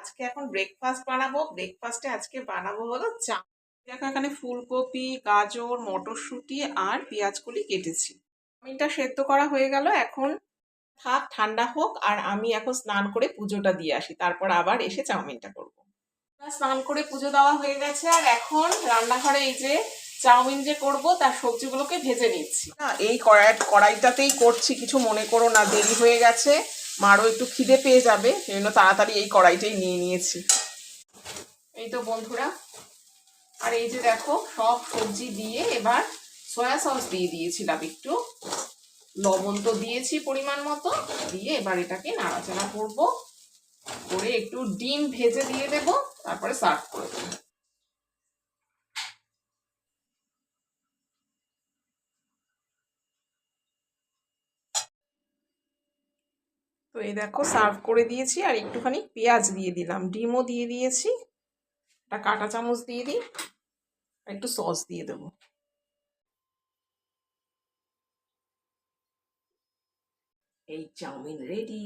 আজকে এখন ব্রেকফাস্ট বানাবো। ব্রেকফাস্টে আজকে বানাবো হলো চা। দেখো এখানে ফুলকপি, গাজর, মটরশুঁটি আর পেঁয়াজগুলি কেটেছি। চাউমিনটা সেদ্ধ করা হয়ে গেল। এখন থাক, ঠান্ডা হোক, আর আমি এখন স্নান করে পুজোটা দিয়ে আসি। তারপর আবার এসে চাউমিনটা করব। স্নান করে পুজো দেওয়া হয়ে গেছে, আর এখন রান্নাঘরে এই যে চাউমিন যে করব, তার সবজিগুলোকে ভেজে নিচ্ছি। না, এই কড়াই, কড়াইটাতেই করছি, কিছু মনে করো না, দেরি হয়ে গেছে। মারও একটু খিদে পেয়ে যাবে সেই জন্য তাড়াতাড়ি এই কড়াইটাই নিয়ে নিয়েছি। এই তো বন্ধুরা, আর এই যে দেখো, সব সবজি দিয়ে এবার সয়া সস দিয়ে দিয়েছিলাম একটু। লবণ তো দিয়েছি পরিমাণ মতো, দিয়ে এবার এটাকে নাড়াচাড়া করব। করে একটু ডিম ভেজে দিয়ে দেব, তারপরে সার্ভ করে দেবো। তো এই দেখো সার্ভ করে দিয়েছি আর একটুখানি পেঁয়াজ দিয়ে দিলাম। ডিমও দিয়ে দিয়েছি। একটা কাঁটা চামচ দিয়ে দিই। আর একটু সস দিয়ে দেবো। এই চাউমিন রেডি